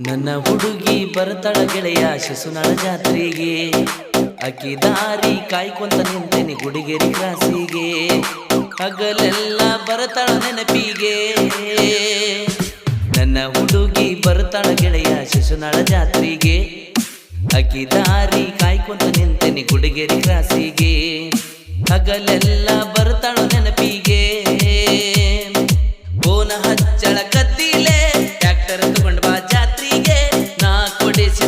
ನನ್ನ ಹುಡುಗಿ ಬರ್ತಳ ಗೆಳೆಯ ಶಿಶುನಾಳ ಜಾತ್ರೆಗೆ. ಅಕ್ಕಿ ದಾರಿ ಕಾಯ್ಕೊಂತ ನಿಂತೇನೆ ಗುಡಿಗೆರಿ ಕ್ರಾಸಿಗೆ ಹಗಲೆಲ್ಲ ಬರ್ತಾಳ ನೆನಪಿಗೆ. ನನ್ನ ಹುಡುಗಿ ಬರ್ತಾಳ ಗೆಳೆಯ ಶಿಶುನಾಳ ಜಾತ್ರೆಗೆ. ಅಕ್ಕಿ ದಾರಿ ಕಾಯ್ಕೊಂತ ನಿಂತೇನೆ ಗುಡಿಗೆರಿ ಕ್ರಾಸಿಗೆ ಹಗಲೆಲ್ಲ ಬರ್ತಾಳ ನೆನಪಿಗೆ. ಬೋನ ಹಚ್ಚಳ ಕತ್ತಿಲೆ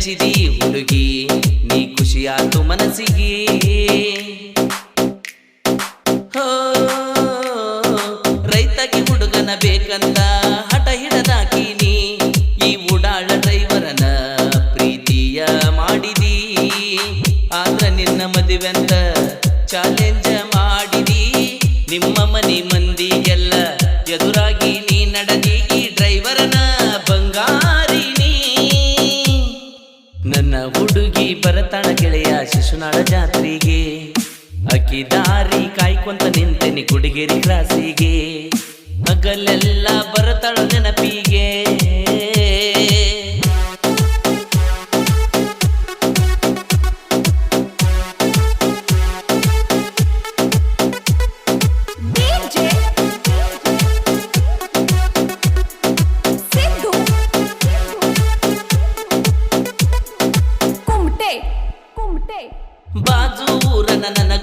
ಮೆಚ್ಚಿದಿ ಹುಡುಗಿ ನೀ ಖುಷಿಯಾತು ಮನಸ್ಸಿಗೆ. ಹೋ, ರೈತಗೆ ಹುಡುಗನ ಬೇಕಂತ ಹಠ ಹಿಡದಾಕಿನಿ ಈ ಉಡಾಳ ಡ್ರೈವರನ ಪ್ರೀತಿಯ ಮಾಡಿದಿ. ಆದ್ರ ನಿನ್ನ ಮದುವೆಂತ ಚಾಲೆಂಜ ಮಾಡಿದಿ. ನಿಮ್ಮ ಮನೆ ಮಂದಿಗೆಲ್ಲ ಎದುರಾಗಿ ನೀ ನಡೆದಿ. ಬರತಾಳ ಗೆಳೆಯ ಶಿಶುನಾಳ ಜಾತ್ರೆಗೆ. ಅಕ್ಕಿ ದಾರಿ ಕಾಯ್ಕೊಂತ ನಿಂತೇನಿ ಕುಡಿಗೇರಿ ಕ್ರಾಸಿಗೆ ಹಗಲೆಲ್ಲ ಬರತಾಳ ನೆನಪಿಗೆ.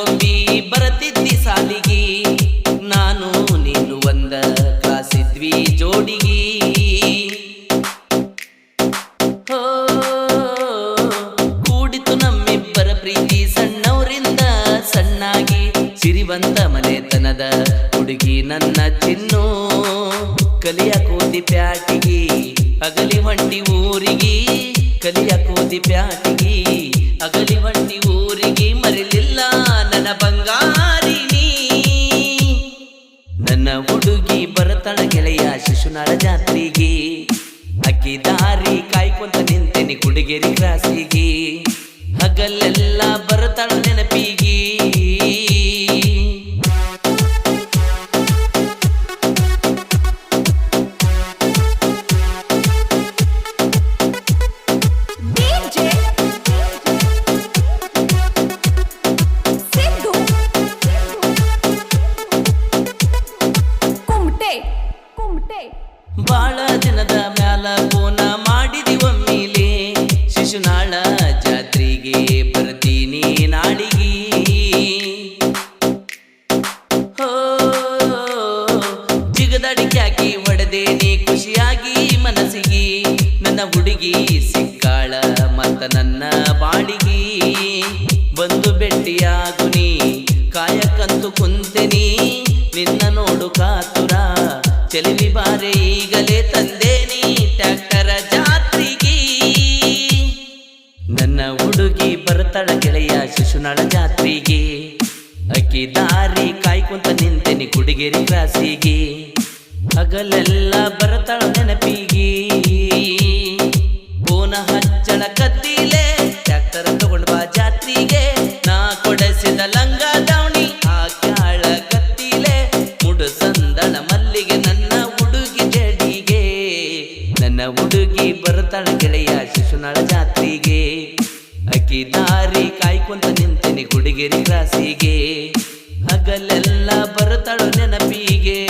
ಗೊಂಬಿ ಬರತಿದ್ದಿ ಸಾಲಿಗಿ. ನಾನು ನೀನು ಒಂದ ಕಾಸಿದ್ವಿ ಜೋಡಿಗಿ. ಕೂಡಿತು ನಮ್ಮಿಬ್ಬರ ಪ್ರೀತಿ ಸಣ್ಣವರಿಂದ ಸಣ್ಣಾಗಿ. ಸಿರಿವಂತ ಮನೆತನದ ಹುಡುಗಿ ನನ್ನ ಚಿನ್ನು. ಕಲಿಯ ಕೂದಿ ಪ್ಯಾಟಿಗಿ, ಅಗಲಿ ಹೊಂಟಿ ಊರಿಗಿ. ಕಲಿಯ ಕೂದಿ ಪ್ಯಾಟಿಗಿ, ಅಗಲಿ ಹೊಂಟಿ ಊರಿಗಿ. ಅಕ್ಕಿ ದಾರಿ ಕಾಯ್ಕೊಂತ ನಿಂತೇನಿ ಕುಡಿಗೇರಿ ಕ್ರಾಸಿಗೆ. ಹಗಲೆಲ್ಲ ಬರತಳ ಬಾಳ ದಿನದ ಮ್ಯಾಲ ಫೋನ ಮಾಡಿದಿ ಒಮ್ಮಿಲೆ. ಶಿಶುನಾಳ ಚೆಲುವಿ ಬಾರೆ ಈಗಲೇ ತಂದೇನಿ ಟ್ಯಾಕ್ಟರ ಜಾತ್ರೆಗೆ. ನನ್ನ ಹುಡುಗಿ ಬರ್ತಾಳ ಗೆಳೆಯ ಶಿಶುನಾಳ ಜಾತ್ರೆಗೆ. ಅಕ್ಕಿ ದಾರಿ ಕಾಯ್ಕೊಂತ ನಿಂತೇನಿ ಕುಡಿಗೇರಿ ಕ್ರಾಸಿಗೆ. ಹಗಲೆಲ್ಲ ಬರ್ತಾಳ ನೆನಪಿಗೆ. ಬೋನ ಹಚ್ಚಳ ಕತ್ತಿಲೆ ಅಕ್ಕಿ ದಾರಿ ಕಾಯ್ಕೊಂತ ನಿಂತೀನಿ ಹುಡುಗಿರಿ ರಾಸಿಗೆ ಹಗಲೆಲ್ಲ ಬರುತ್ತಾಳು ನೆನಪಿಗೆ.